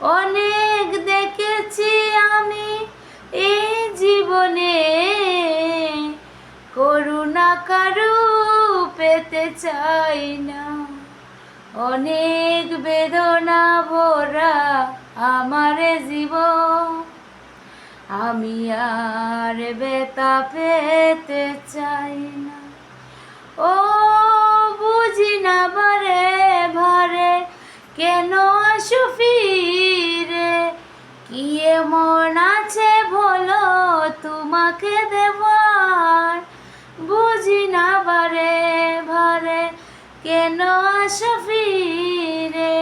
অনেক দেখেছি আমি এই জীবনে। করুণা কারু পেতে চাই না। অনেক বেদনা ভরা আমার জীবন। আমি আর বেতা পেতে চাই না। ও বুঝি না বারে ভারে কেন আসো ফিরে? কি এমন আছে বলো, তোমাকে দেবার। বুঝি না বারে ভারে, কেন আসো ফিরে?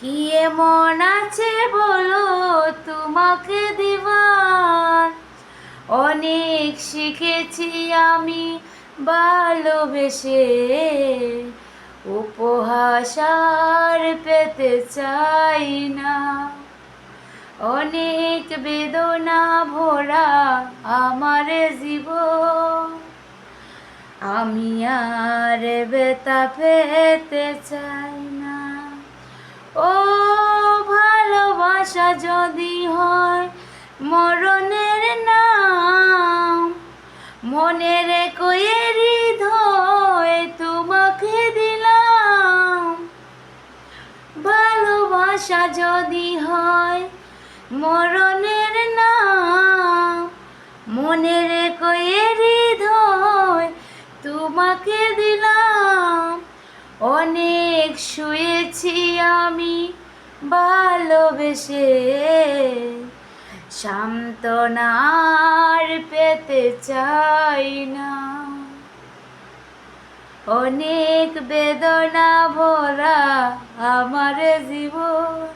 কি এমন আছে বলো, তোমাকে দিবার। অনেক শিখেছি আমি ভালোবেসে উপহাসার পেতে চাই না। অনেক বেদনা ভরা আমার জীবন। আমি আর বেতা পেতে চাই না। ও ভালোবাসা যদি হয় মরণের নাম, মনে এ হৃদয় তোমাকে দিলাম। ভালোবাসা যদি হয় মরণের নাম। মনের এ হৃদয় তোমাকে দিলাম। অনেক শুয়েছি আমি ভালোবেসে। সান্ত্বনার পেতে চাই না। অনেক বেদনা ভরা আমার জীবন।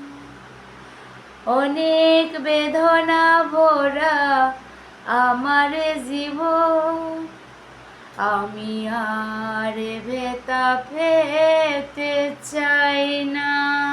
অনেক বেদনা ভরা আমার জীবন। আমি আর বেতা ফেতে চাই না।